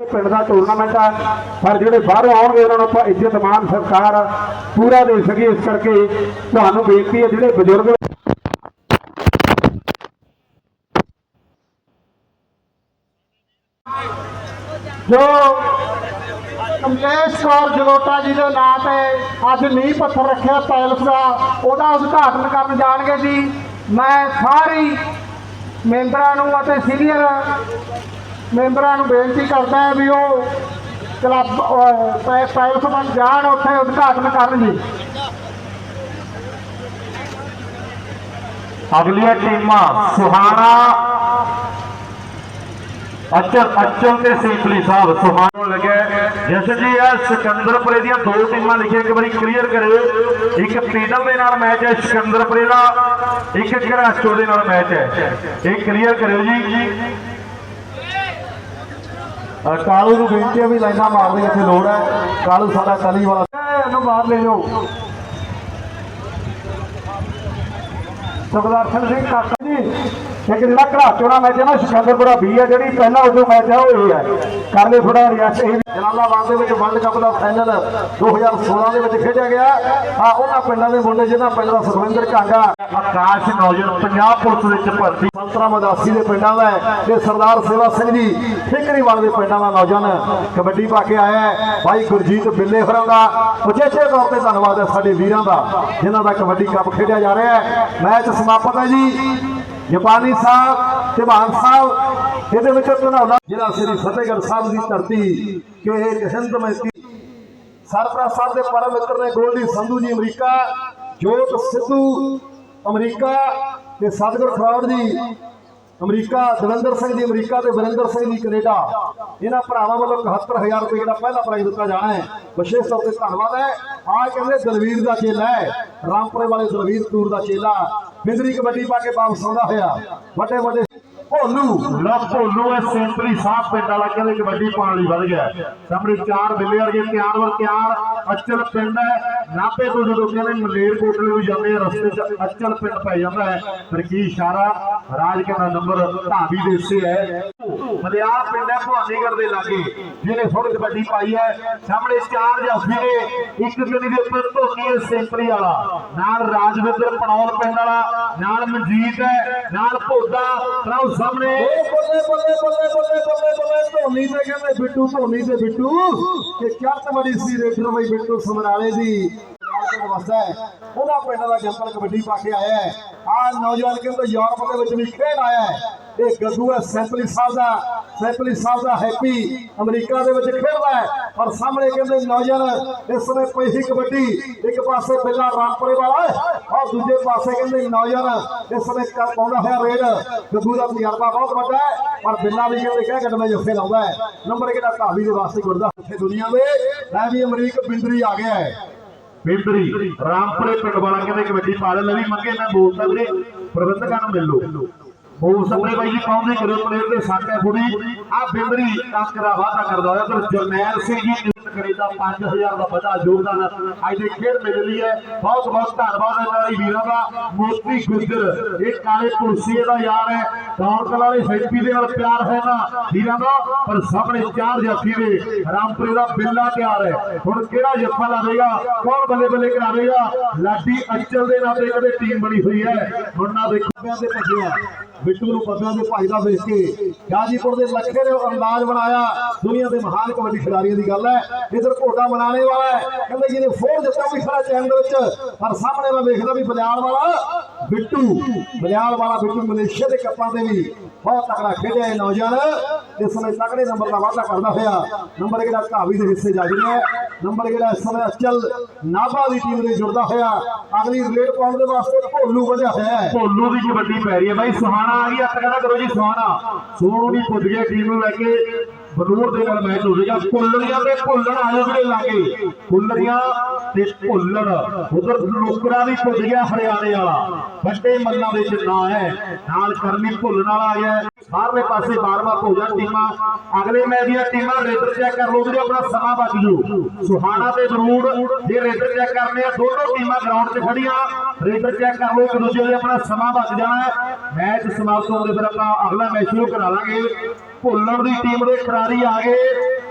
ਪਿੰਡ ਦਾ ਟੂਰਨਾਮੈਂਟ ਆ। ਪਰ ਜਿਹੜੇ ਬਾਹਰੋਂ ਆਉਣਗੇ, ਉਹਨਾਂ ਨੂੰ ਆਪਾਂ ਇੱਜ਼ਤ ਮਾਨ ਸਰਕਾਰ ਪੂਰਾ ਦੇ ਸਕੀਏ। ਇਸ ਕਰਕੇ ਤੁਹਾਨੂੰ ਬੇਨਤੀ ਹੈ, ਜਿਹੜੇ ਬਜ਼ੁਰਗ ਜੋ ਕਮਲੇਸ਼ ਕੌਰ ਜਲੋਟਾ ਜੀ ਦੇ ਨਾਂ ਤੇ ਅੱਜ ਨੀਂਹ ਪੱਥਰ ਰੱਖਿਆ ਪੈਲਸ ਦਾ, ਉਹਦਾ ਉਦਘਾਟਨ ਕਰਨ ਜਾਣਗੇ ਜੀ। ਮੈਂ ਸਾਰੀ ਮੈਂਬਰਾਂ ਨੂੰ ਅਤੇ ਸੀਨੀਅਰ ਮੈਂਬਰਾਂ ਨੂੰ ਬੇਨਤੀ ਕਰਦਾ ਹੈ ਵੀ ਉਹ ਕਲੱਬ ਪੈਲਸ ਬਣ ਜਾਣ, ਉੱਥੇ ਉਦਘਾਟਨ ਕਰਨ ਜੀ। ਅਗਲੀਆਂ ਟੀਮਾਂ, ਸੁਹਾਣਾ, ਅਚਲ ਅਚਲ ਤੇ ਸਿੰਪਲੀ ਸਾਹਿਬ, ਸੁਹਾਣਾ ਲੱਗਿਆ ਜਿਸ ਜੀ ਇਹ ਸਿਕੰਦਰਪੁਰੇ ਦੀਆਂ ਦੋ ਟੀਮਾਂ ਲਿਖੀਆਂ, ਇੱਕ ਵਾਰੀ ਕਲੀਅਰ ਕਰਿਓ। ਇੱਕ ਪੀਡਲ ਦੇ ਨਾਲ ਮੈਚ ਹੈ, ਸਿਕੰਦਰਪੁਰੇ ਦਾ। ਇੱਕ ਘਰਾਚੋ ਦੇ ਨਾਲ ਮੈਚ ਹੈ। ਇਹ ਕਲੀਅਰ ਕਰਿਓ ਜੀ। ਕਾਲੂ ਨੂੰ ਬੇਨਤੀ ਹੈ ਵੀ ਲਾਈਨਾਂ ਮਾਰਦੇ ਇੱਥੇ ਲੋੜ ਹੈ। ਕਾਲੂ ਸਾਡਾ ਕਲੀ ਵਾਲਾ। ਇਹਨੂੰ ਮਾਰ ਲੈ ਜਾਓ। ਸੁਖਦਰਸ਼ਨ ਸਿੰਘ ਕਾਕਾ ਇੱਕ ਜਿਹੜਾ ਘਰਾਚੋਣਾ ਮੈਚ ਹੈ ਨਾ ਸਿਕੰਦਰਪੁਰਾ 20 ਹੈ ਜਿਹੜੀ ਪਹਿਲਾ ਉਦੋਂ ਮੈਚ ਹੈ ਉਹ ਇਹ ਹੈ ਕਰ ਲੈ ਥੋੜਾ ਰਿਆਸ ਇਹ ਜਲਾਲਾਬਾਦ ਦੇ ਵਿੱਚ ਵਰਲਡ ਕੱਪ ਦਾ ਫਾਈਨਲ 2016 ਦੇ ਵਿੱਚ ਖੇਡਿਆ ਗਿਆ। ਆ ਉਹਨਾਂ ਪਿੰਡਾਂ ਦੇ ਮੁੰਡੇ ਜਿਹਨਾਂ ਪਿੰਡ ਦਾ ਸੁਖਵਿੰਦਰ ਕਾਂਗਾ ਆਕਾਸ਼ ਨੌਜਵਾਨ, ਪੰਜਾਬ ਪੁਲਿਸ ਵਿੱਚ ਭਰਤੀ। ਸੰਤਰਾ ਮਦਾਸੀ ਦੇ ਪਿੰਡਾਂ ਦਾ ਤੇ ਸਰਦਾਰ ਸੇਵਾ ਸਿੰਘ ਜੀ, ਠੇਕਰੀਵਾਲ ਦੇ ਪਿੰਡਾਂ ਦਾ ਨੌਜਵਾਨ ਕਬੱਡੀ ਪਾ ਕੇ ਆਇਆ ਭਾਈ ਗੁਰਜੀਤ ਬਿੱਲੇ ਹੋਰਾਂ ਦਾ। ਉਚੇਚੇ ਤੌਰ ਤੇ ਧੰਨਵਾਦ ਹੈ ਸਾਡੇ ਵੀਰਾਂ ਦਾ, ਜਿਨ੍ਹਾਂ ਦਾ ਕਬੱਡੀ ਕੱਪ ਖੇਡਿਆ ਜਾ ਰਿਹਾ ਹੈ। ਮੈਚ ਸਮਾਪਤ ਹੈ ਜੀ। ਜਪਾਨੀ ਸਾਹਿਬ ਤੇ ਮਾਨ ਸਾਹਿਬ, ਇਹਦੇ ਵਿੱਚ ਧਨੌਲਾ ਜ਼ਿਲ੍ਹਾ ਸ੍ਰੀ ਫਤਿਹਗੜ੍ਹ ਸਾਹਿਬ ਦੀ ਧਰਤੀ, ਕਿ ਇਹ ਕਿਸਮਤ ਸਰਪ੍ਰਸਤ ਸਾਹਿਬ ਦੇ ਪਰਮ ਮਿੱਤਰ ਨੇ ਗੋਲਡੀ ਸੰਧੂ ਜੀ, ਅਮਰੀਕਾ, ਜੋਤ ਸਿੱਧੂ, ਅਮਰੀਕਾ ਤੇ ਸਤਿਗੁਰ ਖਰੌੜ ਜੀ, ਅਮਰੀਕਾ, ਦਵਿੰਦਰ ਸਿੰਘ ਜੀ, ਅਮਰੀਕਾ ਤੇ ਵਰਿੰਦਰ ਸਿੰਘ ਜੀ, ਕੈਨੇਡਾ। ਇਹਨਾਂ ਭਰਾਵਾਂ ਵੱਲੋਂ 71000 ਰੁਪਏ ਜਿਹੜਾ ਪਹਿਲਾ ਪ੍ਰਾਈਜ਼ ਦਿੱਤਾ ਜਾਣਾ ਹੈ। ਵਿਸ਼ੇਸ਼ ਤੌਰ ਤੇ ਧੰਨਵਾਦ ਹੈ। ਆ ਕਹਿੰਦੇ ਦਲਵੀਰ ਦਾ ਚੇਲਾ ਹੈ। ਰਾਮਪੁਰੇ ਵਾਲੇ ਦਲਵੀਰ ਤੂਰ ਦਾ ਚੇਲਾ। ਬਿੰਦਰੀ ਕਬੱਡੀ ਪਾ ਕੇ ਵਾਪਸ ਆਉਂਦਾ ਹੋਇਆ। ਵੱਡੇ ਵੱਡੇ ਭੋਲੂ। ਲੋ ਭੋਲੂ ਹੈ ਸਿੰਪਲੀ ਸਾਹਿਬ ਪਿੰਡ ਵਾਲਾ ਕਹਿੰਦੇ ਕਬੱਡੀ ਪਾਉਣ ਲਈ ਵਧ ਗਿਆ। ਸਾਹਮਣੇ ਚਾਰ ਬਿੱਲੇ ਵਰਗੇ, ਤਿਆਰ ਵਰ ਤਿਆਰ, ਅਚਲ ਪਿੰਡ ਹੈ। ਨਾਪੇ ਤੋਂ ਜਦੋਂ ਕਹਿੰਦੇ ਮਲੇਰ ਨੂੰ ਜਾਂਦੇ ਆ, ਰਸਤੇ 'ਚ ਅਚਲ ਪਿੰਡ ਪੈ ਜਾਂਦਾ ਹੈ। ਪਰ ਕੀ ਇਸ਼ਾਰਾ? ਰਾਜ ਕਹਿੰਦਾ ਨੰਬਰ ਢਾਬੀ ਦੇ ਹਿੱਸੇ ਹੈ। ਮਲਿਆਰ ਪਿੰਡ ਹੈ, ਭਵਾਨੀਗੜ੍ਹ ਦੇ ਲਾਗੇ। ਜਿਹਨੇ ਥੋੜੀ ਕਬੱਡੀ ਪਾਈ ਹੈ। ਸਾਹਮਣੇ ਚਾਰ ਜਸਵੀ ਨੇ, ਇੱਕ ਗਲੀ ਦੇ ਉੱਪਰ ਧੋਨੀ ਹੈ, ਸਿੰਪਲੀ ਵਾਲਾ। ਨਾਲ ਰਾਜਵਿੰਦਰ ਪਣੌਲ ਪਿੰਡ ਵਾਲਾ, ਨਾਲ ਮਨਜੀਤ ਹੈ, ਨਾਲ ਭੋਦਾ। ਰਾਉ ਸਾਹਮਣੇ। ਏ ਬੱਲੇ ਬੱਲੇ ਬੱਲੇ ਬੱਲੇ ਬੱਲੇ ਬੱਲੇ, ਧੋਨੀ ਤੇ ਕਹਿੰਦੇ ਬਿੱਟੂ, ਧੋਨੀ ਤੇ ਬਿੱਟੂ। ਕਿ ਕਿਰਤ ਬੜੀ ਸੀ ਰੇਡਰ ਬਈ ਬਿੱਟੂ ਸਮਰਾਲੇ ਦੀ। ਪਿੰਡ ਵਸਦਾ ਹੈ ਉਹਦਾ ਪਿੰਡ ਦਾ ਜੰਪਲ ਕਬੱਡੀ ਪਾ ਕੇ ਆਇਆ ਹੈ। ਆ ਨੌਜਵਾਨ ਕਹਿੰਦੇ ਯੂਰਪ ਦੇ ਵਿੱਚ ਵੀ ਖੇਡ ਆਇਆ ਹੈ। ਇਹ ਗੱਗੂ ਹੈ, ਸੈਂਪਲੀ ਸਾਹਿਬ ਦਾ, ਸੈਂਪਲੀ ਸਾਹਿਬ ਦਾ ਹੈਪੀ ਅਮਰੀਕਾ ਦੇ ਵਿੱਚ ਖੇਡਦਾ ਹੈ। ਔਰ ਸਾਹਮਣੇ ਕਹਿੰਦੇ ਨੌਜਵਾਨ, ਇਸ ਸਮੇਂ ਪਈ ਕਬੱਡੀ। ਇੱਕ ਪਾਸੇ ਬਿੱਲਾ ਰਾਮਪੁਰੇ ਵਾਲਾ ਔਰ ਦੂਜੇ ਪਾਸੇ ਕਹਿੰਦੇ ਨੌਜਵਾਨ, ਇਸ ਸਮੇਂ ਪਾਉਂਦਾ ਹੋਇਆ ਰੇਡ। ਗੱਗੂ ਦਾ ਤਜਰਬਾ ਬਹੁਤ ਵੱਡਾ ਹੈ ਪਰ ਬਿੱਲਾ ਵੀ ਕਹਿੰਦੇ ਕਹਿ ਕੱਢਵੇਂ ਜੱਫੇ ਲਾਉਂਦਾ ਹੈ। ਨੰਬਰ ਕਿਹੜਾ ਢਾਬੀ ਦੇ ਵਾਸਤੇ ਗੁਰਦਾ ਇੱਥੇ ਦੁਨੀਆ ਦੇ ਲੈ ਵੀ ਅਮਰੀਕ ਬਿੰਦਰੀ ਆ ਗਿਆ ਹੈ। ਬਿੰਦਰੀ, ਰਾਮਪੁਰੇ ਪਿੰਡ ਵਾਲਾ ਕਹਿੰਦੇ ਕਬੱਡੀ ਪਾ ਲੈ ਲਵੀ ਮੰਗੇ, ਮੈਂ ਬੋਲਦਾ ਸਕਦੇ ਪ੍ਰਬੰਧਕਾਂ ਨੂੰ ਮਿਲ ਲਓ। ਬੋਲ ਸਕਦੇ ਬਾਈ ਜੀ ਪਾਉਂਦੇ ਕਰੋ ਪਲੇਅਰ ਦੇ ਸਾਕੇ ਫੁੜੀ ਆ ਬਿੰਦਰੀ ਟੱਕਰਾ ਵਾਧਾ ਕਰਦਾ ਹੋਇਆ, ਪਰ ਜਰਨੈਲ ਸਿੰਘ ਜੀ ਨਿਯੁਕਤ ਕਨੇਡਾ 5000 ਦਾ ਵੱਡਾ ਯੋਗਦਾਨ ਅੱਜ ਦੇ ਖੇਡ ਮੇਲੇ ਲਈ ਹੈ। ਬਹੁਤ ਬਹੁਤ ਧੰਨਵਾਦ ਇਹਨਾਂ ਦੀ ਵੀਰਾਂ ਦਾ। ਮੋਤੀ ਗੁੱਜਰ। ਇਹ ਕਾਲੇ ਪੁਲਸੀਏ ਦਾ ਯਾਰ ਹੈ। ਦੌੜ ਵਾਲੇ ਸੈਂਪੀ ਦੇ ਨਾਲ ਪਿਆਰ ਹੈ ਨਾ ਵੀਰਾਂ ਦਾ। ਪਰ ਸਾਹਮਣੇ ਚਾਰ ਜਾਫੀ ਦੇ ਰਾਮਪੁਰੇ ਦਾ ਬਿੱਲਾ ਤਿਆਰ ਹੈ। ਹੁਣ ਕਿਹੜਾ ਜੱਫਾ ਲਾਵੇਗਾ? ਕੌਣ ਬੱਲੇ ਬੱਲੇ ਕਰਾਵੇਗਾ? ਲਾਡੀ ਅੰਚਲ ਦੇ ਨਾਂ ਤੇ ਕਦੇ ਟੀਮ ਬਣੀ ਹੋਈ ਹੈ। ਹੁਣ ਨਾ ਦੇਖੋ। ਪੱਬਿਆਂ ਦੇ ਭੱਜਿਆ ਬਿੱਟੂ ਨੂੰ ਪੱਬਿਆਂ ਦੇ ਭਾਈ ਦਾ ਵੇਖ ਕੇ। ਗਾਜੀਪੁਰ ਦੇ ਲੱਖੇ ਨੇ ਅੰਦਾਜ਼ ਬਣਾਇਆ। ਦੁਨੀਆ ਦੇ ਮਹਾਨ ਕਬੱਡੀ ਖਿਡਾਰੀਆਂ ਦੀ ਗੱਲ ਹੈ। ਇਧਰ ਘੋੜਾ ਬਣਾਉਣੇ ਵਾਲਾ ਹੈ, ਕਹਿੰਦੇ ਜਿਹਨੇ ਫੋਰ ਦਿੱਤਾ ਵੀ ਖੜਾ ਚੈਨ ਦੇ ਵਿੱਚ, ਪਰ ਸਾਹਮਣੇ ਮੈਂ ਵੇਖਦਾ ਵੀ ਬਲਿਆਲ ਵਾਲਾ ਬਿੱਟੂ, ਬਲਿਆਲ ਵਾਲਾ ਬਿੱਟੂ ਮਲੇਸ਼ੀਆ ਦੇ ਕੱਪਾਂ ਤੇ ਵੀ ਬਹੁਤ ਤਕੜਾ ਖੇਡਿਆ ਇਹ ਨੌਜਵਾਨ। ਇਸ ਸਮੇਂ ਤਕੜੇ ਨੰਬਰ ਦਾ ਵਾਅਦਾ ਕਰਦਾ ਹੋਇਆ, ਨੰਬਰ ਜਿਹੜਾ ਢਾਬੀ ਦੇ ਹਿੱਸੇ ਜਾ ਰਿਹਾ ਹੈ, ਨੰਬਰ ਜਿਹੜਾ ਇਸ ਸਮੇਂ ਅਚਲ ਨਾਭਾ ਦੀ ਟੀਮ ਦੇ ਜੁੜਦਾ ਹੋਇਆ, ਅਗਲੀ ਰੇਡ ਪਾਉਣ ਦੇ ਵਾਸਤੇ ਭੋਲੂ ਵਧਿਆ ਹੋਇਆ ਹੈ। ਭੋਲੂ ਦੀ ਕਬੱਡੀ ਪੈ ਰਹੀ ਹੈ ਬਾਈ, ਸੁਹਾਣਾ ਆ ਗਈ, ਹੱਥ ਕਹਿੰਦਾ ਕਰੋ ਜੀ ਸੁਹਾਣਾ। ਸੋਹਣੂ ਦੀ ਪੁੱਜ ਗਿਆ ਟੀਮ ਨੂੰ ਲੈ ਕੇ ਬਨੂਰ ਦੇ ਨਾਲ ਮੈਚ ਹੋਵੇਗਾ ਕੁੱਲਰੀਆਂ ਤੇ ਭੁੱਲਣ ਆਏ ਜਿਹੜੇ ਲਾਗੇ ਕੁੱਲਰੀਆਂ ਤੇ ਭੁੱਲਣ। ਉਧਰ ਲੋਕਰਾ ਵੀ ਪੁੱਜ ਗਿਆ ਹਰਿਆਣੇ ਵਾਲਾ। ਵੱਡੇ ਮੱਲਾਂ ਦੇ ਚ ਨਾਂ ਹੈ। ਨਾਲ ਕਰਮੀ ਭੁੱਲਣ ਵਾਲਾ ਆ ਗਿਆ ਬਾਹਰਲੇ ਪਾਸੇ ਬਾਰਵਾ ਭੋਜਨ ਟੀਮਾਂ। ਅਗਲੇ ਮੈਚ ਦੀਆਂ ਟੀਮਾਂ ਰੇਡਰ ਚੈੱਕ ਕਰ ਲਓ ਵੀਰੇ, ਆਪਣਾ ਸਮਾਂ ਬਚ ਜੂ। ਸੁਹਾਣਾ ਤੇ ਬਰੂਡ ਜੇ ਰੇਡਰ ਚੈੱਕ ਕਰਨੇ ਆ, ਦੋਨੋਂ ਟੀਮਾਂ ਗਰਾਊਂਡ 'ਚ ਖੜੀਆਂ ਰੇਡਰ ਚੈੱਕ ਕਰ ਲਓ ਇੱਕ ਦੂਜੇ ਦੇ ਆਪਣਾ ਸਮਾਂ ਬਚ ਜਾਣਾ ਮੈਚ ਸਮਾਪਤ ਹੋਣ ਦੇ ਫਿਰ ਆਪਾਂ ਅਗਲਾ ਮੈਚ ਸ਼ੁਰੂ ਕਰਾ ਲਾਂਗੇ। ਭੁੱਲਣ ਦੀ ਟੀਮ ਦੇ ਖਿਡਾਰੀ ਆ ਗਏ।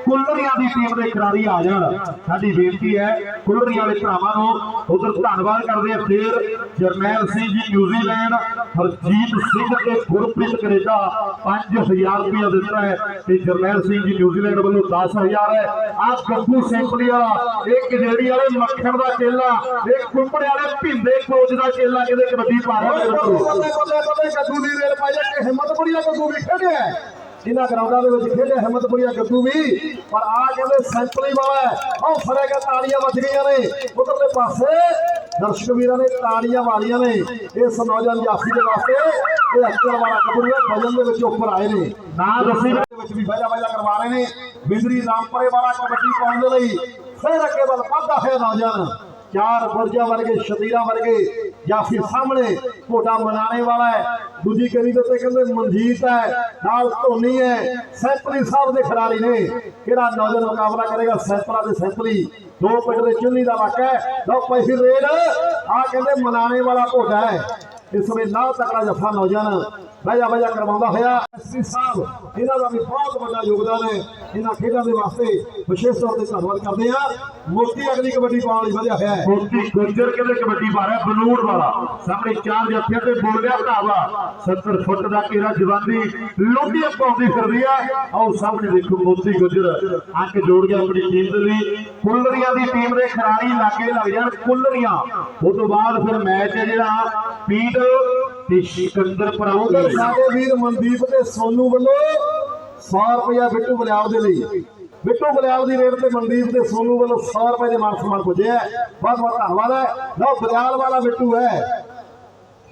ਕੁੱਲਰੀਆਂ ਦੀ ਟੀਮ ਦੇ ਖਿਡਾਰੀ ਆ ਜਾਣ। ਸਾਡੀ ਬੇਨਤੀ ਹੈ, ਕੁੱਲਰੀਆਂ ਵਾਲੇ ਭਰਾਵਾਂ ਨੂੰ ਉਧਰ ਧੰਨਵਾਦ ਕਰਦੇ ਆ ਫੇਰ ਜਰਨੈਲ ਸਿੰਘ ਜੀ ਨਿਊਜ਼ੀਲੈਂਡ ਹਰਜੀਤ ਸਿੰਘ ਤੇ ਗੁਰਪ੍ਰੀਤ ਕੈਨੇਡਾ 5000 ਰੁਪਏ ਦਿੱਤਾ ਹੈ ਤੇ ਜਰਨੈਲ ਸਿੰਘ ਜੀ ਨਿਊਜ਼ੀਲੈਂਡ ਵੱਲੋਂ 10000 ਹੈ। ਆ ਗੱਗੂ ਸੈਂਪਲੀ ਇਹ ਕਜੇੜੀ ਵਾਲੇ ਮੱਖਣ ਦਾ ਚੇਲਾ ਇਹ ਕੁੰਪੜੇ ਵਾਲੇ ਭਿੰਦੇ ਕੋਚ ਦਾ ਚੇਲਾ ਕਿਤੇ ਕਬੱਡੀ ਪਾ ਰਿਹਾ ਮੇਰੇ ਦੀ ਰੇਲ ਪਾਈ ਹੈ ਕਿ ਹਿੰਮਤਪੁਰੀਆ ਗੱਦੂ ਵੀ ਖੇਡਿਆ ਇਹਨਾਂ ਗਰਾਊਂਡਾਂ ਦੇ ਵਿੱਚ ਖੇਡਿਆ ਹਿੰਮਤਪੁਰੀਆ ਗੱਦੂ ਵੀ। ਪਰ ਆ ਕਹਿੰਦੇ ਸੈਂਪਲੀ ਵਾਲਾ ਹੈ। ਉਹ ਫੜੇਗਾ ਤਾੜੀਆਂ ਵੱਜ ਗਈਆਂ ਨੇ। ਉਧਰਲੇ ਪਾਸੇ ਦਰਸ਼ਕ ਵੀਰਾਂ ਨੇ ਤਾੜੀਆਂ ਮਾਰੀਆਂ ਨੇ। ਇਸ ਨੌਜਵਾਨ ਜਾਫੀ ਦੇ ਵਾਸਤੇ ਇਹ ਅੱਕਰ ਵਾਲਾ ਹੈ ਵਜਨ ਦੇ ਵਿੱਚ ਉੱਪਰ ਆਏ ਨੇ। ਨਾ ਦੱਸੀ ਦੇ ਵਿੱਚ ਵੀ ਵਜਾ ਵਜਾ ਕਰਵਾ ਰਹੇ ਨੇ। ਬਿੰਦਰੀ ਰਾਮਪਰੇ ਵਾਲਾ ਕਬੱਡੀ ਪਾਉਣ ਦੇ ਲਈ ਫਿਰ ਅੱਗੇ ਵੱਲ ਵੱਧਦਾ ਹੋਇਆ ਨੌਜਵਾਨ। ਚਾਰ ਬੁਰਜਾ ਵਰਗੇ ਸ਼ਤੀਰਾ ਵਰਗੇ ਜਾਂ ਫਿਰ ਸਾਹਮਣੇ ਘੋਟਾ ਮਨਾਣੇ ਵਾਲਾ ਹੈ। ਦੂਜੀ ਕਰੀ ਦੇ ਉੱਤੇ ਕਹਿੰਦੇ ਮਨਜੀਤ ਹੈ, ਨਾਲ ਧੋਨੀ ਹੈ। ਸੈਂਪਲੀ ਸਾਹਿਬ ਦੇ ਖਿਡਾਰੀ ਨੇ। ਕਿਹੜਾ ਨੌਜਵਾਨ ਮੁਕਾਬਲਾ ਕਰੇਗਾ? ਸੈਂਪਲਾ ਤੇ ਸੈਂਪਲੀ। ਦੋ ਪਿੰਡ ਦੇ ਚੁੰਨੀ ਦਾ ਇਲਾਕਾ ਹੈ। ਲਓ ਪਹਿਲੀ ਰੇਡ। ਆ ਕਹਿੰਦੇ ਮਨਾਣੇ ਵਾਲਾ ਘੋਟਾ ਹੈ। ਇਸ ਵੇਲੇ ਨਾ ਤਕੜਾ ਜੱਫਾ ਨੌਜਵਾਨ ਵਜਾ ਵਜਾ ਕਰਵਾਉਂਦਾ ਹੋਇਆ। ਐਸਪੀ ਸਾਹਿਬ, ਇਹਨਾਂ ਦਾ ਵੀ ਬਹੁਤ ਵੱਡਾ ਯੋਗਦਾਨ ਹੈ। ਇਹਨਾਂ ਖੇਡਾਂ ਦੇ ਵਾਸਤੇ ਵਿਸ਼ੇਸ਼ ਤੌਰ ਤੇ ਧੰਨਵਾਦ ਕਰਦੇ ਆ ਮੋਤੀ ਅਗਲੀ ਕਬੱਡੀ ਪਾਉਣ ਲਈ ਵਧਿਆ ਹੋਇਆ ਹੈ। ਮੋਤੀ ਗੁੱਜਰ ਕਹਿੰਦੇ ਕਬੱਡੀ ਪਾ ਰਿਹਾ ਬਨੂੜ ਵਾਲਾ। ਸਾਹਮਣੇ ਚਾਰ ਜੱਫਿਆਂ ਤੇ ਬੋਲ ਗਿਆ ਭਰਾਵਾ। 70 ਫੁੱਟ ਦਾ ਘੇਰਾ ਜਵਾਨੀ ਲੋਟੀਆਂ ਪਾਉਂਦੀ ਫਿਰਦੀ ਆ। ਆਓ ਸਾਹਮਣੇ ਦੇਖੋ ਮੋਤੀ ਗੁੱਜਰ ਅੱਖ ਜੋੜ ਗਿਆ ਆਪਣੀ ਟੀਮ ਦੇ ਲਈ ਕੁੱਲਰੀਆਂ ਦੀ ਟੀਮ ਦੇ ਖਿਡਾਰੀ ਲਾਗੇ ਲੱਗ ਜਾਣ ਕੁੱਲਰੀਆਂ। ਉਸ ਤੋਂ ਬਾਅਦ ਫਿਰ ਮੈਚ ਹੈ ਜਿਹੜਾ ਪੀਟ ਤੇ ਸਿਕੰਦਰਪੁਰਾ ਉਧਰ ਸਾਡੇ ਵੀਰ ਮਨਦੀਪ ਤੇ ਸੋਨੂ ਵੱਲੋਂ 100 ਰੁਪਇਆ ਬਿੱਟੂ ਬਲਿਆਲ ਦੇ ਲਈ। ਬਿੱਟੂ ਬਲਿਆਲ ਦੀ ਰੇਟ ਤੇ ਮਨਦੀਪ ਤੇ ਸੋਨੂ ਵੱਲੋਂ 100 ਰੁਪਏ ਦੇ ਮਾਨ ਸਨਮਾਨ ਪੁੱਜਿਆ ਬਹੁਤ ਬਹੁਤ ਧੰਨਵਾਦ ਹੈ। ਲਓ ਬਲਿਆਲ ਵਾਲਾ ਬਿੱਟੂ ਹੈ।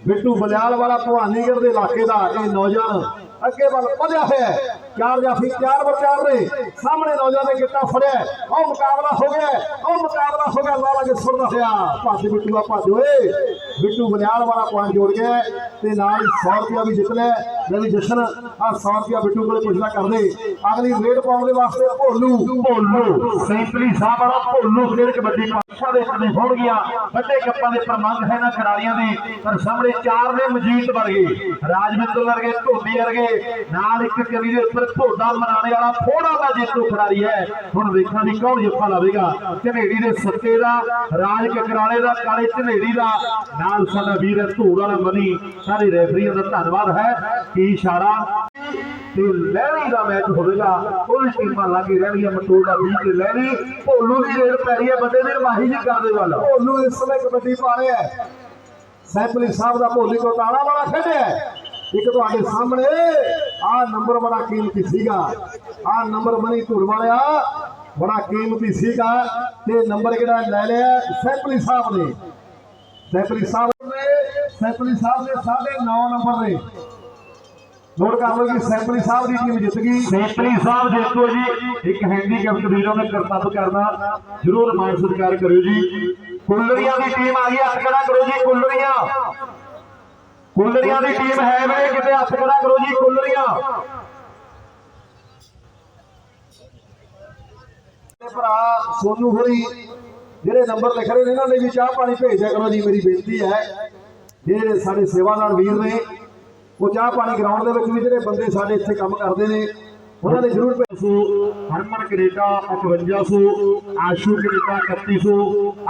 ਬਿੱਟੂ ਬਲਿਆਲ ਵਾਲਾ ਭਵਾਨੀਗੜ੍ਹ ਦੇ ਇਲਾਕੇ ਦਾ ਇਹ ਨੌਜਵਾਨ ਅੱਗੇ ਵੱਲ ਵਧਿਆ ਹੋਇਆ ਹੈ। ਚਾਰ ਜਾਫੀ ਚਾਰ ਬਰ ਚਾਰ ਨੇ ਸਾਹਮਣੇ ਨੌਜਵਾਨ ਨੇ ਗਿੱਟਾ ਫੜਿਆ। ਉਹ ਮੁਕਾਬਲਾ ਹੋ ਗਿਆ। ਉਹ ਮੁਕਾਬਲਾ ਹੋ ਗਿਆ। ਲਾਲਾ ਕੇ ਸੁਣਦਾ ਹੋਇਆ। ਭੱਜ ਬਿੱਟੂ ਆ ਭੱਜ ਓਏ। ਬਿੱਟੂ ਬਲਿਆਲ ਵਾਲਾ ਪੁਆਇੰਟ ਜੋੜ ਗਿਆ ਤੇ ਨਾਲ ਹੀ 100 ਰੁਪਇਆ ਵੀ ਜਿੱਤ ਲਿਆ ਜਿਹੜੀ ਜਸ਼ਨ ਆ 100 ਰੁਪਇਆ ਬਿੱਟੂ ਕੋਲੇ ਪੁੱਛਦਾ ਕਰਦੇ। ਅਗਲੀ ਰੇਡ ਪਾਉਣ ਦੇ ਵਾਸਤੇ ਭੋਲੂ। ਭੋਲੂ, ਸੈਂਪਲੀ ਸਾਹਿਬ ਵਾਲਾ ਭੋਲੂ ਖੇਡ ਕਬੱਡੀ ਪਾਸ਼ਾ ਦੇ ਹੱਥ ਹੋਣ ਗਿਆ ਵੱਡੇ ਕੱਪਾਂ ਦੇ ਪ੍ਰਬੰਧ ਹੈ ਨਾ ਖਿਡਾਰੀਆਂ ਦੇ। ਪਰ ਸਾਹਮਣੇ ਚਾਰ ਨੇ ਮਜੀਦ ਵਰਗੇ। ਰਾਜਵਿੰਦਰ ਵਰਗੇ, ਧੋਬੀ ਵਰਗੇ। ਨਾਲ ਇੱਕ ਕਰੀ ਦੇ ਉੱਪਰ ਧੋਡਾ ਮਨਾਣੇ ਵਾਲਾ ਫੋੜਾ ਦਾ ਜੇਤੂ ਖਿਡਾਰੀ ਹੈ, ਹੁਣ ਵੇਖਾਂ ਕੌਣ ਜੱਫਾ ਲਾਵੇਗਾ। ਝਨੇੜੀ ਦੇ ਸੱਤੇ ਦਾ, ਰਾਜ ਕਕਰਾਲੇ ਦਾ, ਕਾਲੇ ਝਨੇੜੀ ਦਾ। ਨਾਲ ਸਾਡਾ ਵੀਰ ਹੈ ਧੂੜ ਵਾਲਾ ਮਨੀ। ਸਾਰੇ ਰੈਫਰੀਆਂ ਦਾ ਧੰਨਵਾਦ ਹੈ। ਕੀ ਇਸ਼ਾਰਾ? ਤੇ ਲਹਿਰੀ ਦਾ ਮੈਚ ਹੋਵੇਗਾ। ਉਹ ਟੀਮਾਂ ਲਾਗੇ ਰਹਿਣਗੀਆਂ ਮਟੋਲ ਦਾ ਤੇ ਲਹਿਰੀ ਭੋਲੂ ਦੀ ਰੇਡ ਪੈ ਰਹੀ ਹੈ ਬੰਦੇ ਦੇ ਮਾਹੀ ਜੀ ਕਰਦੇ ਵੱਲ। ਭੋਲੂ ਇਸ ਸਮੇਂ ਕਬੱਡੀ ਪਾ ਰਿਹਾ ਹੈ। ਸੈਂਪਲੀ ਸਾਹਿਬ ਦਾ ਭੋਲੀ ਕੋ ਤਾਲਾ ਵਾਲਾ ਖੇਡਿਆ ਇੱਕ ਤੁਹਾਡੇ ਸਾਹਮਣੇ ਆ ਨੰਬਰ ਬੜਾ ਕੀਮਤੀ ਸੀਗਾ। ਆ ਨੰਬਰ ਮਨੀ ਧੁਰ ਵਾਲਿਆ, ਬੜਾ ਕੀਮਤੀ ਸੀਗਾ ਤੇ ਨੰਬਰ ਕਿਹੜਾ ਲੈ ਲਿਆ? ਸੈਂਪਲੀ ਸਾਹਿਬ ਨੇ। ਸੈਂਪਲੀ ਸਾਹਿਬ ਨੇ, ਸੈਂਪਲੀ ਸਾਹਿਬ ਦੇ ਸਾਢੇ 9 ਨੰਬਰ ਨੇ। ਨੋਟ ਕਰ ਲਓ ਕਿ ਸੈਂਪਲੀ ਸਾਹਿਬ ਦੀ ਟੀਮ ਜਿੱਤ ਗਈ। ਸੈਂਪਲੀ ਸਾਹਿਬ ਦੇਖੋ ਜੀ। ਇੱਕ ਹੈਂਡੀਕੈਪਟ ਵੀਰਾਂ ਦਾ ਕਰਤੱਵ ਕਰਨਾ, ਜ਼ਰੂਰ ਮਾਨ ਸਤਿਕਾਰ ਕਰਿਓ ਜੀ। ਕੁੱਲਰੀਆਂ ਦੀ ਟੀਮ ਆ ਗਈ, ਹੱਥ ਖੜਾ ਕਰੋ ਜੀ ਕੁੱਲਰੀਆਂ ਕੁੱਲਰੀਆਂ ਦੀ ਟੀਮ ਹੈ ਵੇ, ਕਿਤੇ ਹੱਥ ਖੜਾ ਕਰੋ ਜੀ ਕੁੱਲਰੀਆਂ ਭਰਾ, ਸੋਨੂ ਹੋਰੀ, ਜਿਹੜੇ ਨੰਬਰ ਲਿਖ ਰਹੇ ਨੇ, ਇਹਨਾਂ ਨੇ ਵੀ ਚਾਹ ਪਾਣੀ ਭੇਜਿਆ ਕਰੋ ਜੀ, ਮੇਰੀ ਬੇਨਤੀ ਹੈ। ਜਿਹੜੇ ਸਾਡੇ ਸੇਵਾਦਾਰ ਵੀਰ ਨੇ, ਉਹ ਚਾਹ ਪਾਣੀ ਗਰਾਊਂਡ ਦੇ ਵਿੱਚ ਵੀ ਜਿਹੜੇ ਬੰਦੇ ਸਾਡੇ ਇੱਥੇ ਕੰਮ ਕਰਦੇ ਨੇ ਉਹਨਾਂ ਦੇ ਜ਼ਰੂਰ ਭੇਜ ਸੌ Harman Canada 5500 Ashu Canada 3100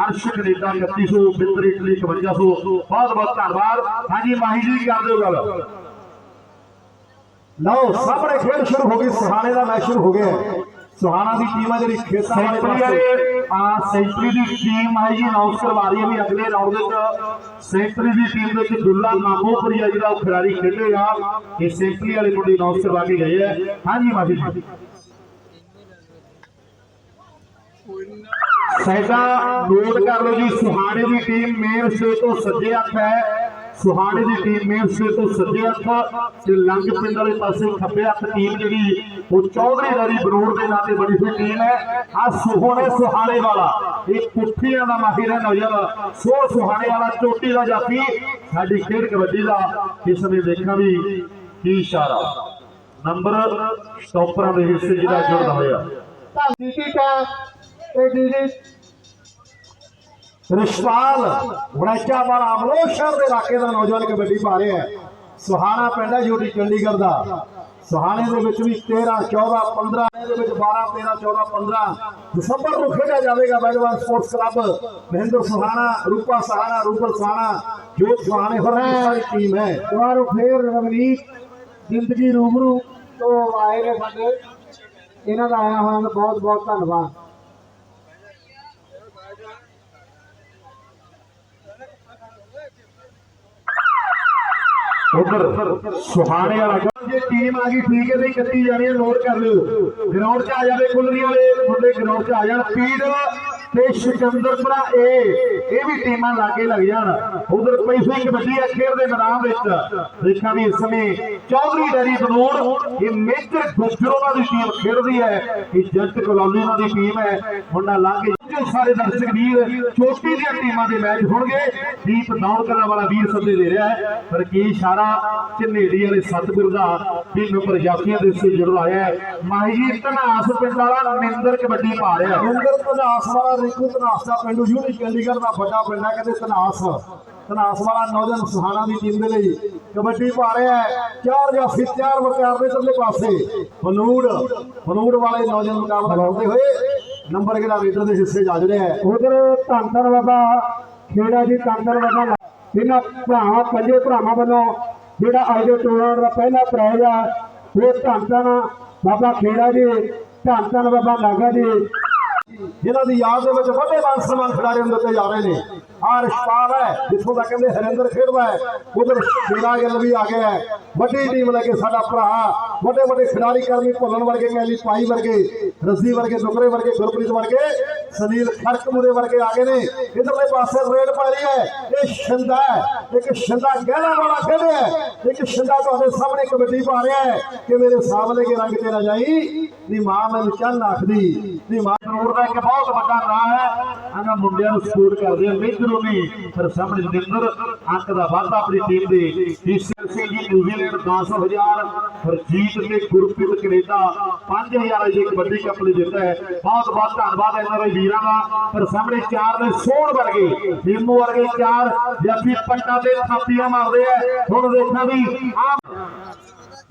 Arsh Canada 3100 Binder Italy 5500 ਬਹੁਤ ਬਹੁਤ ਧੰਨਵਾਦ। ਹਾਂਜੀ ਮਾਹੀ ਜੀ ਕਰ ਦਿਓ ਗੱਲ? ਲਓ ਸਾਹਮਣੇ ਖੇਡ ਸ਼ੁਰੂ ਹੋ ਗਈ ਸੁਹਾਣੇ ਦਾ ਮੈਚ ਸ਼ੁਰੂ ਹੋ ਗਿਆ। ਸੁਹਾਣਾ ਦੀ ਟੀਮ ਆ ਜਿਹੜੀ ਖੇਤਾਂ ਵਾਲੇ ਪਾਸੇ। ਆ ਸੈਂਟਰੀ ਦੀ ਟੀਮ ਆਈ ਜੀ ਅਨਾਉਂਸ ਕਰਵਾ ਰਹੀ ਹੈ ਵੀ ਅਗਲੇ ਰਾਉਂਡ ਵਿੱਚ ਸੈਂਟਰੀ ਦੀ ਟੀਮ ਵਿੱਚ ਦੁੱਲਾ ਨਾਮੋਪੁਰੀ ਆ ਜਿਹੜਾ ਉਹ ਖਿਡਾਰੀ ਖੇਡੇਗਾ। ਇਹ ਸੈਂਟਰੀ ਵਾਲੇ ਮੁੰਡੇ ਅਨਾਉਂਸ ਕਰਵਾ ਕੇ ਗਏ ਹੈ ਹਾਂਜੀ ਮਾਫੀ ਜੀ। ਸਾਡਾ ਨੋਟ ਕਰ ਲਓ ਜੀ ਸੁਹਾਣੇ ਦੀ ਟੀਮ ਮੇਨ ਸੇ ਤੋਂ ਸੱਜੇ ਹੱਥ ਹੈ। ਸੁਹਾਣੇ ਦੀ ਟੀਮ ਮੇਨ ਸੇ ਤੋਂ ਸੱਜੇ ਹੱਥ ਤੇ ਲੰਗ ਪਿੰਡ ਵਾਲੇ ਪਾਸੇ ਖੱਬੇ ਹੱਥ ਟੀਮ ਜਿਹੜੀ ਉਹ ਚੌਧਰੀ ਦਰੀ ਬਰੂੜ ਦੇ ਨਾਂ ਤੇ ਬਣੀ ਹੋਈ ਟੀਮ ਹੈ। ਆ ਸੁਹਾਣੇ ਸੁਹਾਣੇ ਵਾਲਾ। ਇਹ ਪੁੱਠੀਆਂ ਦਾ ਮਾਹਿਰ ਹੈ ਨੌਜਵਾਨ। ਸੋ ਸੁਹਾਣੇ ਵਾਲਾ ਚੋਟੀ ਦਾ ਜਾਫੀ। ਸਾਡੀ ਖੇਡ ਕਬੱਡੀ ਦਾ ਇਸ ਸਮੇਂ ਦੇਖਾਂ ਵੀ ਕੀ ਇਸ਼ਾਰਾ। ਨੰਬਰ ਸਟਾਪਰਾਂ ਦੇ ਹਿੱਸੇ ਜਿਹੜਾ ਜੁੜਦਾ ਹੋਇਆ। ਧੰਦੀ ਕੀ ਕਾ ਇਹ ਡੀਡੀ ਰਿਸ਼ਪਾਲ ਵੜੈਚਾ ਵਾਲਾ ਅਮਲੋਹ ਸ਼ਹਿਰ ਦੇ ਇਲਾਕੇ ਦਾ ਨੌਜਵਾਨ ਕਬੱਡੀ ਪਾ ਰਿਹਾ ਹੈ। ਸੁਹਾਣਾ ਪਿੰਡ ਹੈ ਯੂਟੀ ਚੰਡੀਗੜ੍ਹ ਦਾ। ਸੁਹਾਣੇ ਦੇ ਵਿੱਚ ਵੀ 13 14 15 ਦੇ ਵਿੱਚ 12 13 14 15 ਦਸੰਬਰ ਨੂੰ ਖੇਡਿਆ ਜਾਵੇਗਾ ਬੈਗਵਾਨ ਸਪੋਰਟਸ ਕਲੱਬ। ਮਹਿੰਦਰ ਸੁਹਾਣਾ, ਰੂਪਾ ਸੁਹਾਣਾ ਰੂਪਲ ਸੁਹਾਣਾ ਜੋ ਸੁਹਾਣੇ, ਹੋਰ ਸਾਰੀ ਟੀਮ ਹੈ। ਦੁਬਾਰਾ ਫੇਰ ਰਵਨੀਤ ਜ਼ਿੰਦਗੀ ਰੂਬਰੂ ਤੋਂ ਆਏ ਨੇ ਸਾਡੇ। ਇਹਨਾਂ ਦਾ ਆਇਆ ਹੋਇਆ ਬਹੁਤ ਬਹੁਤ ਧੰਨਵਾਦ। ਉਧਰ ਸੁਹਾਣੇ ਵਾਲਾ ਜੇ ਟੀਮ ਆ ਗਈ, ਠੀਕ ਹੈ, ਨਹੀਂ ਕੱਟੀ ਜਾਣੀ ਨੋਟ ਕਰ ਲਿਓ। ਗਰਾਊਂਡ 'ਚ ਆ ਜਾਵੇ ਕੁਲਰੀ ਵਾਲੇ ਮੁੰਡੇ ਗਰਾਊਂਡ 'ਚ ਆ ਜਾਣ। ਪੀੜ ਤੇ ਸਿਕੰਦਰਪੁਰਾ ਏ ਇਹ ਵੀ ਟੀਮਾਂ ਲਾਗੇ ਲੱਗ ਜਾਣ। ਉਧਰ ਪੈਸੇ ਕਬੱਡੀ ਆ ਖੇਡ ਦੇ ਮੈਦਾਨ ਵਿੱਚ। ਦੇਖਾਂ ਵੀ ਇਸ ਸਮੇਂ ਚੌਧਰੀ ਡੈਰੀ ਬਨੂੜ ਇਹ ਮੇਜਰ ਗੁਜਰੋਂ ਦੀ ਟੀਮ ਖੇਡਦੀ ਹੈ। ਇਹ ਜੱਟ ਕਲੋਨੀ ਦੀ ਟੀਮ ਹੈ। ਮੁੰਡਾ ਲਾਗੇ ਜੋ ਸਾਰੇ ਦਰਸ਼ਕ ਵੀਰ ਚੋਟੀ ਦੀਆਂ ਟੀਮਾਂ ਦੇ ਮੈਚ ਹੋਣਗੇ, ਦੀਪ ਦੌੜ ਕਲਾ ਵਾਲਾ ਵੀਰ ਸੱਦੇ ਦੇ ਰਿਹਾ ਹੈ ਪਰ ਕੀ ਇਸ਼ਾਰਾ ਵਾਲੇ ਸਤਿਗੁਰ ਦਾ ਤਿੰਨ ਪ੍ਰਜਾਤੀਆਂ ਦੇ ਸੇ ਜੁੜ ਆਇਆ ਹੈ। ਮਾਹੀ ਜੀ ਧਨਾਸ ਪਿੰਡ ਵਾਲਾ ਨਿੰਦਰ ਕਬੱਡੀ ਪਾ ਰਿਹਾ ਇੰਦਰ ਧਨਾਸ ਵਾਲਾ ਰਿੰਕੂ ਧਨਾਸ ਦਾ ਪਿੰਡ ਯੂਟੀ ਚੰਡੀਗੜ੍ਹ ਦਾ ਵੱਡਾ ਪਿੰਡ ਹੈ, ਕਹਿੰਦੇ ਧਨਾਸ। ਧਨਾਸ ਵਾਲਾ ਨੌਜਵਾਨ ਸੁਹਾਣਾ ਦੀ ਟੀਮ ਦੇ ਲਈ ਕਬੱਡੀ ਪਾ ਰਿਹਾ ਹੈ। ਚਾਰ ਜਾਫੀ ਚਾਰ ਵਕਾਰ ਦੇ ਥੱਲੇ ਪਾਸੇ। ਬਨੂੜ ਬਨੂੜ ਵਾਲੇ ਨੌਜਵਾਨ ਮੁਕਾਬਲਾ ਕਰਦੇ ਹੋਏ ਨੰਬਰ ਕਿਹੜਾ ਰੇਡਰ ਦੇ ਹਿੱਸੇ ਜਾ ਰਿਹਾ ਹੈ? ਉਧਰ ਧੰਨ ਧੰਨ ਬਾਬਾ, ਖੇੜਾ ਜੀ ਧੰਨ ਧੰਨ ਬਾਬਾ। ਇਹਨਾਂ ਭਰਾਵਾਂ, ਪੰਜੇ ਭਰਾਵਾਂ ਵੱਲੋਂ ਜਿਹੜਾ ਅੱਜ ਦੇ ਟੂਰਨਾਮੈਂਟ ਦਾ ਪਹਿਲਾ ਪ੍ਰਾਈਜ਼ ਆ ਉਹ ਧੰਨ ਧੰਨ ਬਾਬਾ ਖੇੜਾ ਜੀ ਧੰਨ ਧੰਨ ਬਾਬਾ ਲਾਗਾ ਜੀ। ਜਿਨ੍ਹਾਂ ਦੀ ਯਾਦ ਦੇ ਵਿੱਚ ਵੱਡੇ ਮਾਨ ਸਨਮਾਨ ਖਿਡਾਰੀਆਂ ਨੂੰ ਦਿੱਤੇ ਜਾ ਰਹੇ ਨੇ ਆਹ ਰਿਸ਼ਪਾਲ ਹੈ ਜਿੱਥੋਂ ਦਾ ਕਹਿੰਦੇ ਹਰਿੰਦਰ ਖੇਡਦਾ ਹੈ ਉਧਰ ਸ਼ੇਰਾ ਗਿੱਲ ਵੀ ਆ ਗਿਆ ਹੈ ਵੱਡੀ ਟੀਮ ਲੈ ਕੇ ਸਾਡਾ ਭਰਾ ਵੱਡੇ ਵੱਡੇ ਖਿਡਾਰੀ ਕਰਮੀ ਭੁੱਲਣ ਵਰਗੇ ਕੈਲੀ ਪਾਈ ਵਰਗੇ ਰਸੀ ਵਰਗੇ ਦੁਕਰੇ ਵਰਗੇ ਗੁਰਪ੍ਰੀਤ ਵਰਗੇ ਸੁਨੀਲ ਖੜਕਮੁਰੇ ਵਰਗੇ ਆ ਗਏ ਨੇ ਇਧਰਲੇ ਪਾਸੇ ਰੇਡ ਪਾ ਰਹੀ ਹੈ ਇਹ ਸ਼ਿੰਦਾ ਹੈ ਇੱਕ ਸ਼ਿੰਦਾ ਗਹਿਣਾ ਵਾਲਾ ਖੇਡਿਆ ਹੈ ਇੱਕ ਸ਼ਿੰਦਾ ਤੁਹਾਡੇ ਸਾਹਮਣੇ ਕਬੱਡੀ ਪਾ ਰਿਹਾ ਹੈ ਕਿ ਮੇਰੇ ਸਾਹਮਣੇ ਕੇ ਰੰਗ ਤੇ ਨਾ ਜਾਈ ਨੀ ਮਾਂ ਮੈਨੂੰ ਚੰਨ ਆਖਦੀ ਨੀ ਮਾਂ ਰੋਡ ਦਾ ਇੱਕ ਬਹੁਤ ਵੱਡਾ ਨਾਂ ਹੈ। ਇਹਨਾਂ ਮੁੰਡਿਆਂ ਨੂੰ ਸਪੋਰਟ ਕਰਦੇ ਆ। ਮੇਜਰੋਂ ਵੀ ਪਰ ਸਾਹਮਣੇ ਜਨਿੰਦਰ ਅੰਕ ਦਾ ਵਾਧਾ ਆਪਣੀ ਟੀਮ ਦੇ। ਈਸਰ ਸਿੰਘ ਜੀ ਨਿਊਜ਼ੀਲੈਂਡ 10000 ਹਰਜੀਤ ਤੇ ਗੁਰਪ੍ਰੀਤ ਕੈਨੇਡਾ 5000 ਜੀ ਕਬੱਡੀ ਕੱਪ ਲਈ ਦਿੱਤਾ ਹੈ। ਬਹੁਤ ਬਹੁਤ ਧੰਨਵਾਦ ਇਹਨਾਂ ਦੇ ਵੀਰਾਂ ਦਾ। ਪਰ ਸਾਹਮਣੇ ਚਾਰ ਦੇ ਸੋਹਣ ਵਰਗੇ, ਨਿੰਮੂ ਵਰਗੇ ਚਾਰ ਜੱਫੀ ਪੱਟਾ ਤੇ ਥਾਪੀਆਂ ਮਾਰਦੇ ਆ। ਹੁਣ ਦੇਖਣਾ ਵੀ ਆ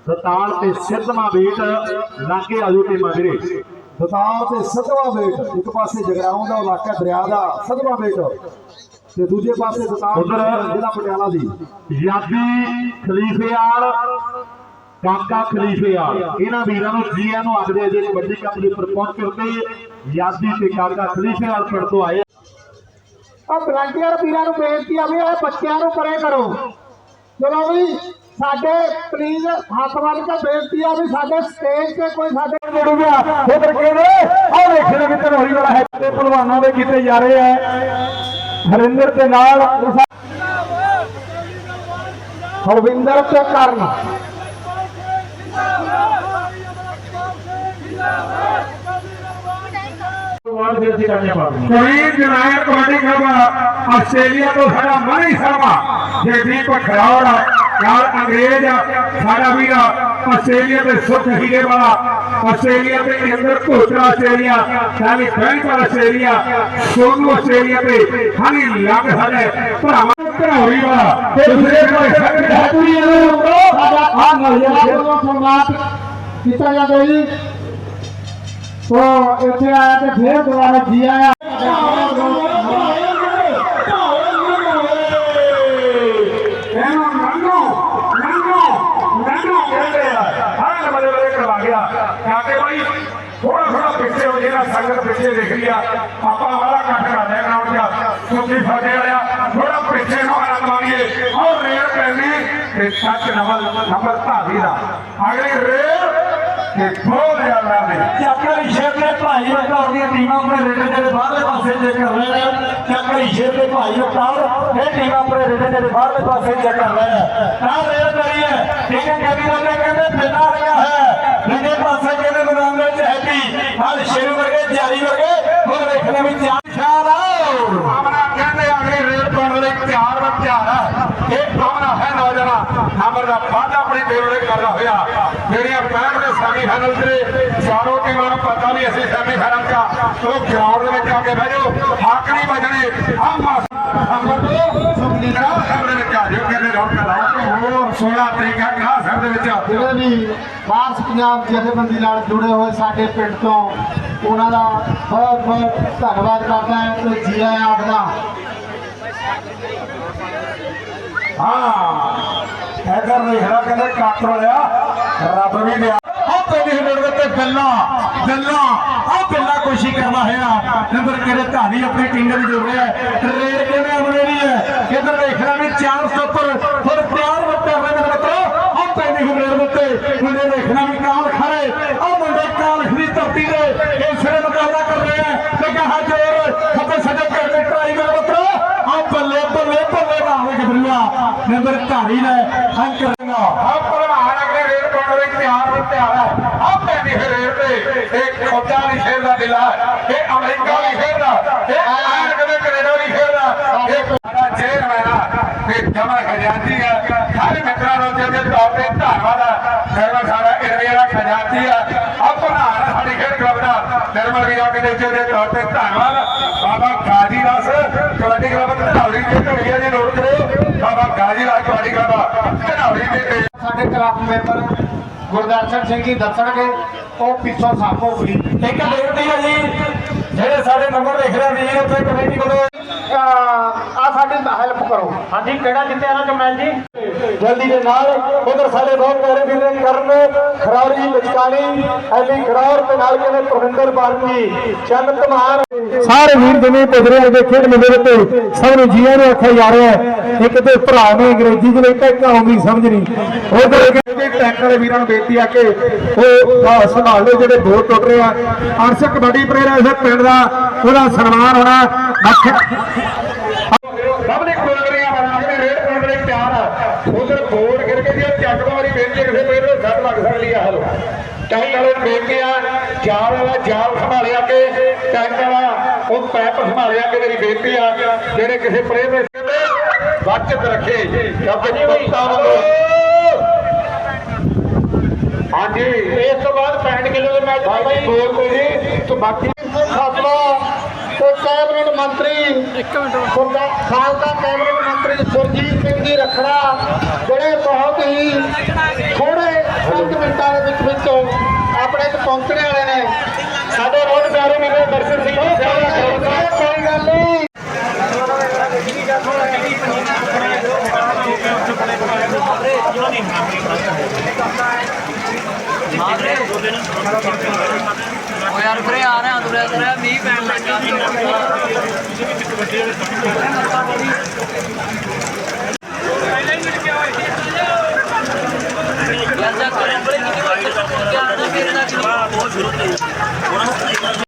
ਸਤਾਲ ਤੇ ਸਿੱਧਵਾਂ ਵੇਟ ਲਾਗੇ ਆਜੋ ਟੀਮਾਂ ਵੀਰੇ ਦਤਾਰ ਤੇ ਸਤਵਾ ਬੇਟ ਇੱਕ ਪਾਸੇ ਜਗਰਾਉਂ ਦਾ ਇਲਾਕਾ ਦਰਿਆ ਦਾ ਸਤਵਾ ਬੇਟ। ਤੇ ਦੂਜੇ ਪਾਸੇ ਦਤਾਰ ਉੱਧਰ- ਜ਼ਿਲ੍ਹਾ ਪਟਿਆਲਾ ਦੀ। ਯਾਦੀ ਖਲੀਫੇਵਾਲ ਕਾਕਾ ਖਲੀਫੇਵਾਲ ਇਹਨਾਂ ਵੀਰਾਂ ਨੂੰ ਜੀਆਂ ਨੂੰ ਆਖਦੇ ਆ ਜੇ ਕਬੱਡੀ ਕੱਪ ਦੇ ਉੱਪਰ ਪਹੁੰਚ ਕੇ ਯਾਦੀ ਤੇ ਕਾਕਾ ਖਲੀਫੇਵਾਲ ਪਿੰਡ ਤੋਂ ਆਏ। ਆ ਵਲੰਟੀਅਰ ਵੀਰਾਂ ਨੂੰ ਬੇਨਤੀ ਆ ਵੀ ਇਹ ਬੱਚਿਆਂ ਨੂੰ ਪਰੇ ਕਰੋ। ਚਲੋ ਵੀ ਸਾਡੇ ਪਲੀਜ਼ ਹੱਥ ਵੱਲ ਕੇ ਬੇਨਤੀ ਆ ਵੀ ਸਾਡੇ ਸਟੇਜ ਤੇ ਕੋਈ ਸਾਡੇ ਜੁੜ ਗਿਆ ਉਧਰ ਕਹਿੰਦੇ ਆਹ ਵੇਖੇ ਨੇ ਕਿਤੇ ਹੋਈ ਵਾਲਾ ਹੈ। ਤੇ ਪਹਿਲਵਾਨਾਂ ਦੇ ਕੀਤੇ ਜਾ ਰਹੇ ਆ। ਹਰਿੰਦਰ ਦੇ ਨਾਲ ਹਰਵਿੰਦਰ ਤੇ ਕਰਨ। ਕੋਈ ਜਨਾਇਰ ਕਬੱਡੀ ਕਲੱਬ ਆਸਟ੍ਰੇਲੀਆ ਤੋਂ ਸਾਡਾ ਮਨੀ ਸ਼ਰਮਾ ਜਗਦੀਪ ਖਰੌੜ ਨਾਲ ਅੰਗਰੇਜ਼, ਸਾਡਾ ਵੀਰ ਆਸਟ੍ਰੇਲੀਆ ਤੇ ਸੁਖ ਹੀਰੇ ਵਾਲਾ, ਆਸਟ੍ਰੇਲੀਆ ਤੇ ਇੰਦਰ ਘੋਟਲਾ ਆਸਟ੍ਰੇਲੀਆ ਸਾਲੀ ਬੈਂਕ ਆਸਟ੍ਰੇਲੀਆ, ਸੋਨੂ ਆਸਟ੍ਰੇਲੀਆ ਤੇ ਹਨੀ ਲੱਗ ਸਾਡੇ ਭਰਾਵਾਂ ਭਰਾਉਰੀ ਵਾਲਾ। ਤੇ ਦੂਸਰੇ ਪਾਸੇ ਧਾਤੂਰੀ ਵਾਲਾ ਸਾਡਾ ਆ ਨੌਜਵਾਨ ਵੱਲੋਂ ਸਨਮਾਨ ਕੀਤਾ ਜਾਂਦਾ ਜੀ ਉਹ ਇੱਥੇ ਆਇਆ ਤੇ ਫੇਰ ਦੁਬਾਰਾ ਜੀ ਆਇਆ ਇਹਨੂੰ ਨੰਨੋ ਨੰਨੋ ਨੰਨੋ ਕਹਿੰਦੇ ਆ ਹਰ ਬਲੇ ਬਲੇ ਕਰਵਾ ਗਿਆ ਕਾਕੇ ਭਾਈ ਥੋੜਾ ਥੋੜਾ ਪਿੱਛੇ ਹੋ ਜਿਹੜਾ ਸੰਗਤ ਪਿੱਛੇ ਦੇਖ ਰਹੀ ਆ। ਆਪਾਂ ਵਾਲਾ ਕੱਟ ਕਰ ਲਿਆ ਗਰਾਊਂਡ 'ਚ। ਕਿਉਂਕਿ ਫਟੇ ਵਾਲਿਆ ਥੋੜਾ ਪਿੱਛੇ ਨੂੰ ਆਨੰਦ ਮਾਣੀਏ ਔਰ ਰੇਲ ਪੈਣੀ ਤੇ ਸੱਚ ਨੰਬਰ ਨੰਬਰ ਧਾਰੀ ਦਾ। ਅਗਲੀ ਰੇਲ ਤੇ ਬਹੁਤ ਜ਼ਿਆਦਾ ਨੇ ਚੱਕਰ ਸ਼ੇਰ ਦੇ ਭਾਈ ਵਟਾਰ ਦੀਆਂ ਟੀਮਾਂ ਆਪਣੇ ਰੇਡੇ ਦੇ ਬਾਹਰਲੇ ਪਾਸੇ ਜੇ ਕਰ ਰਹੇ ਨੇ। ਚੱਕਰ ਸ਼ੇਰ ਦੇ ਭਾਈ ਵਟਾਰ ਇਹ ਟੀਮਾਂ ਆਪਣੇ ਰੇਡੇ ਦੇ ਬਾਹਰਲੇ ਪਾਸੇ ਜੇ ਕਰ ਰਹੇ ਨੇ। ਤਾਂ ਰੇਡ ਕਰੀ ਠੀਕ ਹੈ ਕੈਪਟਨ ਨੇ ਕਹਿੰਦੇ ਫਿਰਦਾ ਰਿਹਾ ਹੈ। ਦੂਜੇ ਪਾਸੇ ਕਹਿੰਦੇ ਮੈਦਾਨ ਵਿੱਚ ਹੈਪੀ ਹਲ ਸ਼ੇਰ ਵਰਗੇ ਜਾਰੀ ਵਰਗੇ ਹੁਣ ਵੇਖਣੇ ਵੀ ਚਾਰ ਸ਼ਾਰ ਆਮਨਾ ਕਹਿੰਦੇ ਅਗਲੀ ਰੇਲ ਪਾਉਣ ਲਈ ਤਿਆਰ ਵਾ ਤਿਆਰ ਹੈ। ਇਹ ਆਮਨਾ ਹੈ ਨੌਜਵਾਨ। ਨੰਬਰ ਦਾ ਵਾਅਦਾ ਆਪਣੀ ਬੇਵੜੇ ਕਰਦਾ ਹੋਇਆ। ਜਿਹੜੀਆਂ ਪੈਣ ਦੇ ਸੈਮੀ ਫਾਈਨਲ ਤੇ ਚਾਰੋਂ ਟੀਮਾਂ ਨੂੰ ਪਤਾ ਵੀ ਅਸੀਂ ਸੈਮੀ ਫਾਈਨਲ ਦਾ ਉਹ ਗਰਾਊਂਡ ਦੇ ਵਿੱਚ ਆ ਕੇ ਬਹਿ ਜਾਓ। ਹੱਕ ਨਹੀਂ ਬਜਣੇ ਆਮਾ ਨੰਬਰ 2 ਸੁਖਨੀਰਾ ਸਾਹਮਣੇ ਵਿੱਚ ਆ ਜਾਓ। ਕਹਿੰਦੇ ਰੌਣਕ ਲਾਓ ਹੋਰ 16 ਤਰੀਕਾ ਜਿਹੜੇ ਵੀ ਬਾਹਰ ਪੰਜਾਬ ਜਥੇਬੰਦੀ ਨਾਲ ਜੁੜੇ ਹੋਏ ਸਾਡੇ ਪਿੰਡ ਤੋਂ ਉਹਨਾਂ ਦਾ ਬਹੁਤ ਬਹੁਤ ਧੰਨਵਾਦ ਕਰਦਾ ਹਾਂ ਤੇ ਜੀ ਆਇਆਂ ਆਖਦਾ ਹਾਂ ਇਧਰ ਦੇਖਣਾ ਕਹਿੰਦੇ ਕੱਟ ਵਾਲਿਆ ਰੱਬ ਵੀ ਗਿਆ ਆ ਪੈਦੀ ਹਮੇੜ ਤੇ ਬੱਲਾ ਬੱਲਾ ਆ ਬੱਲਾ ਕੋਸ਼ਿਸ਼ ਕਰਨਾ ਹੈ ਨੰਬਰ ਕਿਹੜੇ ਧਾਰੀ ਆਪਣੀ ਟੀਮ ਦੇ ਜੋੜ ਰਿਹਾ ਰੇਡ ਕਿਵੇਂ ਅਮਰੇਰੀ ਹੈ ਇਧਰ ਦੇਖਣਾ ਵੀ ਚਾਰ ਸਟੋਪਰ ਫਿਰ ਪਿਆਰ ਵੱਟਾ ਹੋਇਆ ਮੇਰੇ ਮਿੱਤਰੋ ਆ ਪੈਦੀ ਹਮੇੜ ਤੇ ਮੁੰਡੇ ਦੇਖਣਾ ਵੀ ਕਾਲ ਖੜੇ ਆ ਮੁੰਡੇ ਕਾਲ ਖੜੀ ਧਰਤੀ ਦੇ ਇਸ ਵੇਲੇ ਮੁਕਾਬਲਾ ਕਰ ਰਹੇ ਆ ਤੇ ਕਹਾ ਜੋਰ ਖੱਬੇ ਸੱਜੇ ਕਰਕੇ ਟਰਾਈ ਮੇਰੇ ਮਿੱਤਰੋ ਆ ਬੱਲੇ ਬੱਲੇ ਬੱਲੇ ਬਾਹਰ ਗਬਰੀਆ ਨੰਬਰ ਧਾਰੀ ਨੇ ਅੰਕ ਰੰਗਾ। ਆ ਭਲਵਾਨ ਅਗਲੇ ਰੇਡ ਪਾਉਣ ਲਈ ਤਿਆਰ ਹੋ ਤਿਆਰ ਹੈ ਆ ਪੈਦੀ ਰੇਡ ਤੇ ਇਹ ਖੋਜਾ ਨਹੀਂ ਖੇਡਦਾ ਦਿਲਾ ਇਹ ਅਮਰੀਕਾ ਨਹੀਂ ਖੇਡਦਾ ਇਹ ਆਇਰ ਕਦੇ ਕੈਨੇਡਾ ਨਹੀਂ ਖੇਡਦਾ ਇਹ ਸਾਡਾ ਚੇਅਰਮੈਨ ਆ ਤੇ ਜਮਾ ਖਜ਼ਾਨਚੀ ਆ ਸਾਰੇ ਮਿੱਤਰਾਂ ਨੂੰ ਜਿਹਦੇ ਤੌਰ ਤੇ ਧੰਨਵਾਦ ਆ ਨਿਰਮਲ ਸਾਡਾ ਇੰਡੀਆ ਦਾ ਖਜ਼ਾਨਚੀ ਆ। ਆ ਭਲਵਾਨ ਸਾਡੀ ਖੇਡ ਕਲੱਬ ਦਾ, ਨਿਰਮਲ ਵੀਰਾਂ ਦੇ ਤੌਰ ਤੇ ਧੰਨਵਾਦ ਬਾਬਾ ਕਾਜੀ ਦਾਸ ਕਬੱਡੀ ਕਲੱਬ ਧਨੌਲੀ ਦੇ ਢੋਲੀਆਂ ਦੀ ਨੋਟ ਕਰੋ ਬਾਬਾ ਗਾਜੀ ਕਬੱਡੀ ਕਲੱਬ ਧਨੌਲੀ ਦੇ ਸਾਡੇ ਕਲੱਬ ਮੈਂਬਰ ਗੁਰਦਰਸ਼ਨ ਸਿੰਘ ਜੀ ਦੱਸਣਗੇ ਉਹ ਪਿੱਛੋਂ ਸਾਪੋ ਗਲੀ ਇੱਕ ਬੇਨਤੀ ਹੈ ਜੀ ਜਿਹੜੇ ਸਾਡੇ ਨੰਬਰ ਲਿਖ ਰਹੇ ਵੀਰ ਉੱਥੇ ਕਮੇਟੀ ਵੱਲੋਂ ਆ ਸਾਡੀ ਹੈਲਪ ਕਰੋ। ਹਾਂਜੀ ਕਿਹੜਾ ਜਿੱਤਿਆ ਨਾ ਜਮੈਲ ਜੀ? ਜਲਦੀ ਦੇ ਨਾਲ ਉਧਰ ਸਾਡੇ ਬਹੁਤ ਪਿਆਰੇ ਵੀਰ ਨੇ ਕਰਨ ਖਰਾਰੀ ਲਚਕਾਣੀ ਐਲੀ ਖਰਾਰ ਤੇ ਨਾਲ ਕਹਿੰਦੇ ਪ੍ਰਵਿੰਦਰ ਬਾਰਕੀ ਚੰਦ ਧਮਾਰ ਸਾਰੇ ਵੀਰ ਜਿਵੇਂ ਪੁੱਜ ਰਹੇ ਦੇ ਖੇਡ ਮੇਲੇ ਉੱਤੇ ਸਭ ਨੂੰ ਜੀਆਂ ਨੂੰ ਆਖਿਆ ਜਾ ਰਿਹਾ ਹੈ। ਇੱਕ ਤੇ ਭਰਾ ਨੇ ਅੰਗਰੇਜ਼ੀ ਦੇ ਵਿੱਚ ਇੱਕ ਆਉਂਦੀ, ਸਮਝ ਨਹੀਂ। ਉਧਰ ਟੈਂਕ ਵਾਲੇ ਵੀਰਾਂ ਨੂੰ ਬੇਨਤੀ ਆ ਕਿ ਉਹ ਆਹ ਸੰਭਾਲ ਲਓ, ਜਿਹੜੇ ਦੋ ਟੁੱਟ ਰਹੇ ਆ। ਅਰਸ਼ ਕਬੱਡੀ ਪਲੇਅਰ ਇਸੇ ਪਿੰਡ ਦਾ, ਉਹਦਾ ਸਨਮਾਨ ਹੋਣਾ ਪਬਲਿਕ ਬੋਲਰੀਆਂ ਬਣਾ ਕੇ ਰੇਡ ਪਾਉਣ ਲਈ ਤਿਆਰ ਉਧਰ ਬੋਰਡ ਗਿਰ ਕੇ ਜੇ ਚੱਕ ਵਾਲੀ ਬੇਨਤੀ ਕਿਸੇ ਪਲੇਅਰ ਨੂੰ ਸੱਟ ਲੱਗ ਸਕਦੀ ਆ, ਹਲੋ। ਟੈਂਕ ਵਾਲੇ ਬੇਨਤੀ ਆ, ਜਾਲ ਵਾਲਾ ਜਾਲ ਸੰਭਾਲਿਆ ਕੇ, ਟੈਂਕ ਵਾਲਾ, ਉਹ ਪੈਪ ਸੰਭਾਲਿਆ ਕੇ ਮੇਰੀ ਬੇਨਤੀ ਆ, ਜਿਹੜੇ ਕਿਸੇ ਪਲੇਅਰ ਤੇ ਬਚਤ ਰੱਖੇ। ਕੁੱਤਾ ਹਾਂਜੀ ਇਸ ਤੋਂ ਬਾਅਦ 65 ਕਿਲੋ ਦੇ ਮੈਚ ਬਾਈ ਬੋਲ ਕੋਈ ਨਹੀਂ। ਤੋਂ ਬਾਕੀ ਖਾਲਸਾ ਤੇ ਕੈਬਨਿਟ ਮੰਤਰੀ ਇੱਕ ਮਿੰਟ ਖਾਲਸਾ ਕੈਬਨਿਟ ਮੰਤਰੀ ਸੁਰਜੀਤ ਸਿੰਘ ਜੀ ਰੱਖੜਾ ਜਿਹੜੇ ਬਹੁਤ ਹੀ ਥੋੜੇ ਪੰਜ ਮਿੰਟਾਂ ਦੇ ਵਿੱਚ ਵਿੱਚ ਆਪਣੇ ਚ ਪਹੁੰਚਣੇ ਵਾਲੇ ਨੇ। ਸਾਡੇ ਬਹੁਤ ਪਿਆਰੇ ਮੇਰੇ ਦਰਸ਼ਨ ਸਿੰਘ ਜੀ ਕੋਈ ਗੱਲ ਨਹੀਂ। ਉਹ ਯਾਰ ਵੀਰੇ ਆ ਰਿਹਾ ਤੁਰਿਆ ਤੁਰਿਆ ਮੀਂਹ ਪੈਣ ਲੱਗਾ ਯਾਰ ਜਾ ਕਰੇ ਬੜੇ ਕਿਤੇ ਵਾਰ ਕਿਤੇ ਆ ਨਾ ਮੇਰੇ ਨਾਲ ਬਹੁਤ ਸ਼ੁਰੂ ਤੋਂ